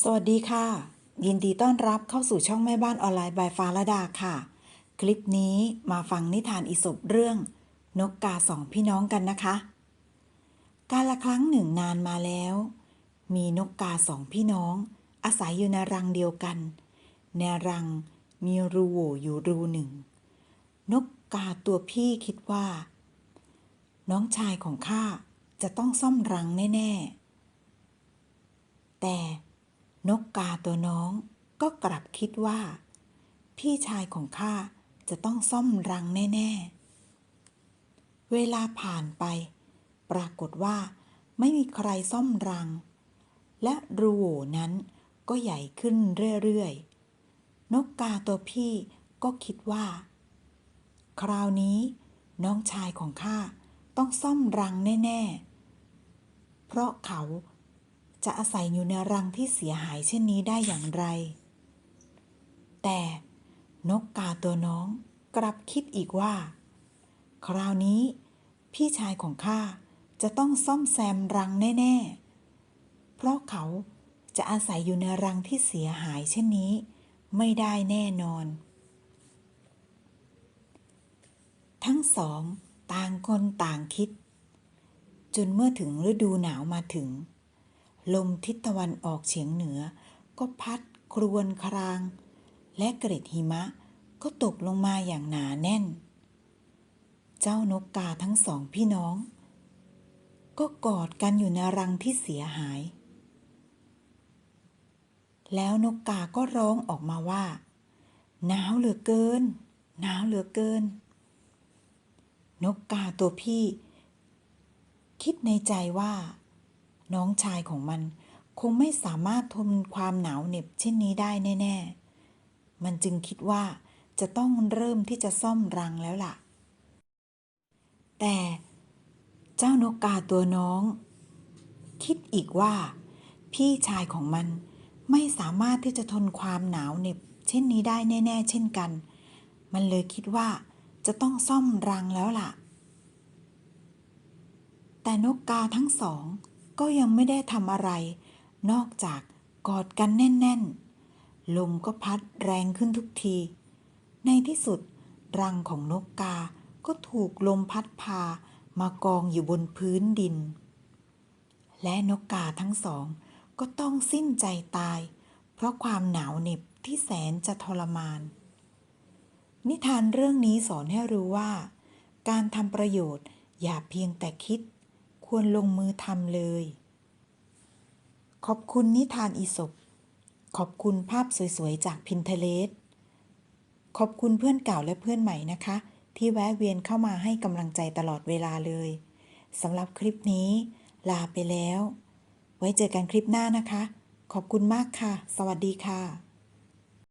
สวัสดีค่ะ ยินดีต้อนรับเข้าสู่ช่องแม่บ้านออนไลน์บายฟ้าละดาค่ะ คลิปนี้มาฟังนิทานอิศบเรื่อง นกกาสองพี่น้องกันนะคะ กาละครั้งหนึ่งนานมาแล้ว มีนกกาสองพี่น้อง อาศัยอยู่ในรังเดียวกัน ในรังมีรูโหว่อยู่รูหนึ่ง นกกาตัวพี่คิดว่า น้องชายของข้าจะต้องซ่อมรังแน่ ๆ แต่ นกกาตัวน้องก็กลับคิดว่า พี่ชายของข้าจะต้องซ่อมรังแน่ ๆ เวลาผ่านไป ปรากฏว่า ไม่มีใครซ่อมรัง และรูโหว่นั้นก็ใหญ่ขึ้นเรื่อยๆ นกกาตัวพี่ก็คิดว่า คราวนี้ น้องชายของข้าต้องซ่อมรังแน่ ๆ เพราะเขา จะอาศัยอยู่ในรังที่เสียหายเช่นนี้ได้อย่างไร แต่นกกาตัวน้องกลับคิดอีกว่า คราวนี้ พี่ชายของข้าจะต้องซ่อมแซมรังแน่ ๆ เพราะเขาจะอาศัยอยู่ในรังที่เสียหายเช่นนี้ ไม่ได้แน่นอน ทั้งสอง ต่างคนต่างคิด จนเมื่อถึงฤดูหนาวมาถึง ลมทิศตะวันออกเฉียงเหนือ ก็พัดครวนคราง และเกร็ดหิมะก็ตกลงมาอย่างหนาแน่น เจ้านกกาทั้งสองพี่น้อง ก็กอดกันอยู่ในรังที่เสียหาย แล้วนกกาก็ร้องออกมาว่า หนาวเหลือเกิน หนาวเหลือเกิน นกกาตัวพี่ คิดในใจว่า น้องชายของมันคงไม่สามารถทนความหนาวเหน็บเช่นนี้ได้แน่ ๆ มันจึงคิดว่าจะต้องเริ่มที่จะซ่อมรังแล้วล่ะ แต่เจ้านกกาตัวน้อง คิดอีกว่า พี่ชายของมันไม่สามารถที่จะทนความหนาวเหน็บเช่นนี้ได้แน่ ๆ เช่นกัน มันเลยคิดว่าจะต้องซ่อมรังแล้วล่ะ แต่นกกาทั้งสอง ก็ยังไม่ได้ทำอะไร นอกจากกอดกันแน่น ๆ ลมก็พัดแรงขึ้นทุกที ในที่สุด รังของนกกา ก็ถูกลมพัดพามากองอยู่บนพื้นดิน และนกกาทั้งสอง ก็ต้องสิ้นใจตาย เพราะความหนาวเหน็บที่แสนจะทรมาน นิทานเรื่องนี้สอนให้รู้ว่า การทำประโยชน์อย่าเพียงแต่คิด ควรลงมือทำเลย ขอบคุณนิทานอีสบขอบคุณภาพสวยๆ จากพินเทเลสขอบคุณเพื่อนเก่าและเพื่อนใหม่นะคะ ที่แวะเวียนเข้ามาให้กำลังใจตลอดเวลาเลยสำหรับคลิปนี้ ลาไปแล้ว ไว้เจอกันคลิปหน้านะคะ ขอบคุณมากค่ะ สวัสดีค่ะ